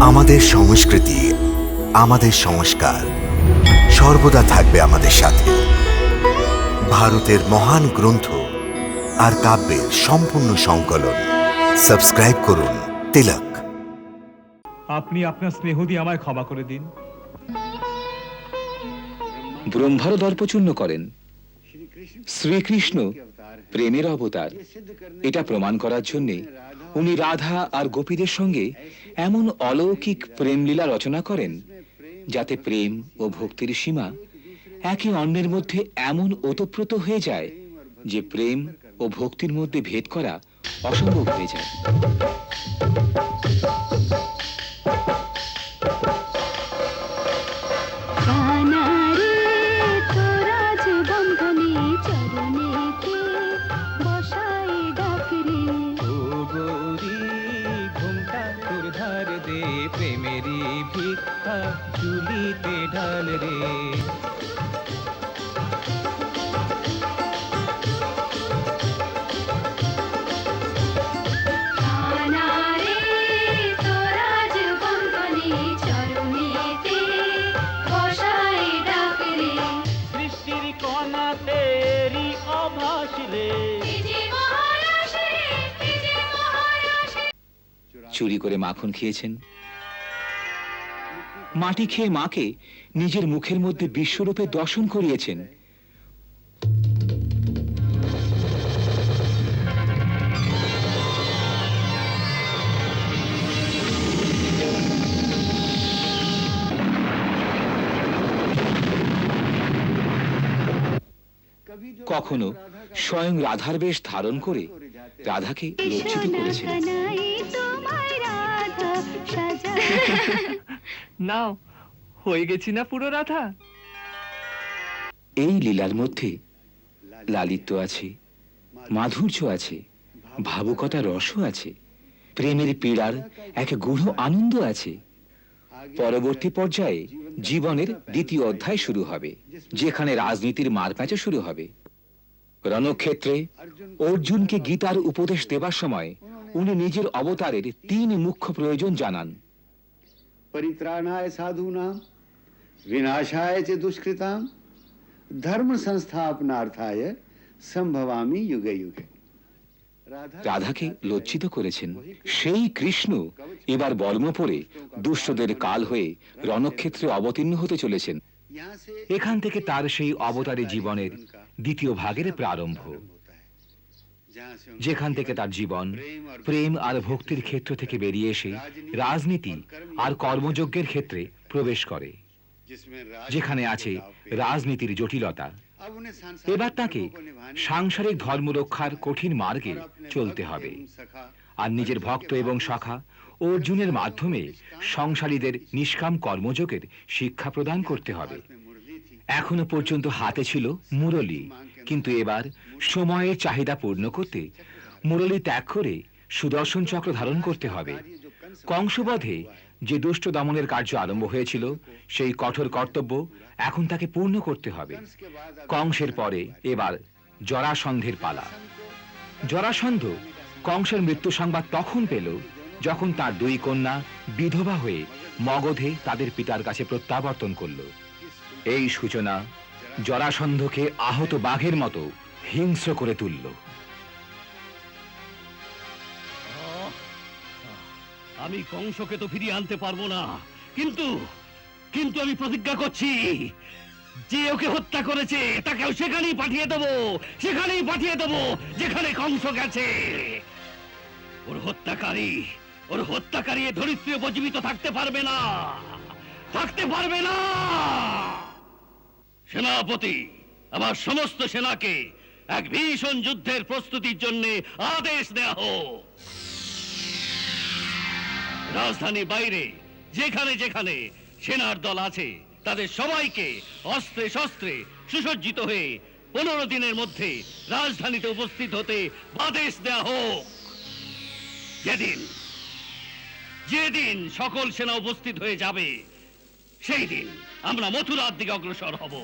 আমাদের সংস্কৃতি আমাদের সংস্কার সর্বদা থাকবে আমাদের সাথে। ভারতের মহান গ্রন্থ আর কাব্যের সম্পূর্ণ সংকলন। সাবস্ক্রাইব করুন তিলক। আপনি আপনার স্নেহ দিয়ে আমায় ক্ষমা করে দিন। ব্রহ্মারও দর্পচূর্ণ করেন। শ্রীকৃষ্ণ প্রেমের অবতার। এটা প্রমাণ করার জন্যে উনি রাধা আর গোপীদের সঙ্গে এমন অলৌকিক প্রেমলীলা রচনা করেন, যাতে প্রেম ও ভক্তির সীমা একে অন্যের মধ্যে এমন ওতপ্রোত হয়ে যায় যে প্রেম ও ভক্তির মধ্যে ভেদ করা অসম্ভব হয়ে যায়। রে। যে মহারাজ চুরি করে মাখন খেয়েছেন? মাটি খেয়ে মাকে নিজের মুখের মধ্যে বিশ্বরূপে দর্শন করিয়েছেন। কখনো স্বয়ং রাধার বেশ ধারণ করে রাধাকে লজ্জিত করেছেন নাও, হয়ে গেছি না পুরো রাধা। এই লীলার মধ্যে লালিত্য আছে, মাধুর্য আছে, ভাবুকতা রসও আছে, প্রেমের পীড়ার এক গূঢ় আনন্দ আছে। পরবর্তী পর্যায়ে জীবনের দ্বিতীয় অধ্যায় শুরু হবে, যেখানে রাজনীতির মারপ্যাঁচও শুরু হবে। রণক্ষেত্রে অর্জুনকে গীতার উপদেশ দেবার সময় উনি নিজের অবতারের তিন মুখ্য প্রয়োজন জানান। परित्राणाय साधूनां विनाशाय च दुष्कृतां धर्म संस्थापनार्थाय संभवामि युगे युगे রাধাকে লজ্জিত করেছেন সেই কৃষ্ণ এবার বর্ম পরে দুষ্টদের কাল হয়ে রণক্ষেত্রে অবতীর্ণ হতে চলেছেন এখান থেকে তার সেই অবতারী জীবনের দ্বিতীয় ভাগের প্রারম্ভ যেখান থেকে তার জীবন, প্রেম আর ভক্তির ক্ষেত্র থেকে বেরিয়ে এসে রাজনীতি আর কর্মযজ্ঞের ক্ষেত্রে প্রবেশ করে, যেখানে আছে রাজনীতির জটিলতা। এবার তাকে সাংসারিক ধর্ম রক্ষার কঠিন মার্গে চলতে হবে আর নিজের ভক্ত এবং সখা অর্জুনের মাধ্যমে সংসারীদের নিষ্কাম কর্মযোগের শিক্ষা প্রদান করতে হবে। এখনও পর্যন্ত হাতে ছিল মুরলী। কিন্তু এবার সময়ের চাহিদা পূর্ণ করতে মুরলী ত্যাগ করে সুদর্শন চক্র ধারণ করতে হবে। কংসবধে যে দুষ্ট দমনের কার্য আরম্ভ হয়েছিল, সেই কঠোর কর্তব্য এখন তাকে পূর্ণ করতে হবে। কংসের পরে এবার জরাসন্ধের পালা। জরাসন্ধ কংসের মৃত্যু সংবাদ তখন পেল যখন তার দুই কন্যা বিধবা হয়ে মগধে তাদের পিতার কাছে প্রত্যাবর্তন করল। এই সূচনা জরাসন্ধকে আহত বাঘের মতো হিংস্র করে তুলল। আমি কংসকে তো ফিরিয়ে আনতে পারব না। কিন্তু কিন্তু আমি প্রতিজ্ঞা করছি, যে ওকে হত্যা করেছে, তাকেও সেখানেই পাঠিয়ে দেবো, সেখানেই পাঠিয়ে দেবো, যেখানে কংস গেছে। ওর হত্যাকারী ওর হত্যাকারী ধরিত্রী উপজীবিত থাকতে পারবে না, থাকতে পারবে না! সেনাপতি, আমার সমস্ত সেনাকে এক ভীষণ যুদ্ধের প্রস্তুতির জন্য আদেশ দেয়া হোক। রাজধানী বাইরে, যেখানে যেখানে সেনার দল আছে, তাদের সবাইকে অস্ত্রে শস্ত্রে সুসজ্জিত হয়ে পনেরো দিনের মধ্যে রাজধানীতে উপস্থিত হতে আদেশ দেয়া হোক। যেদিন যেদিন সকল সেনা উপস্থিত হয়ে যাবে, সেই দিন আমরা মথুরার দিকে অগ্রসর হব।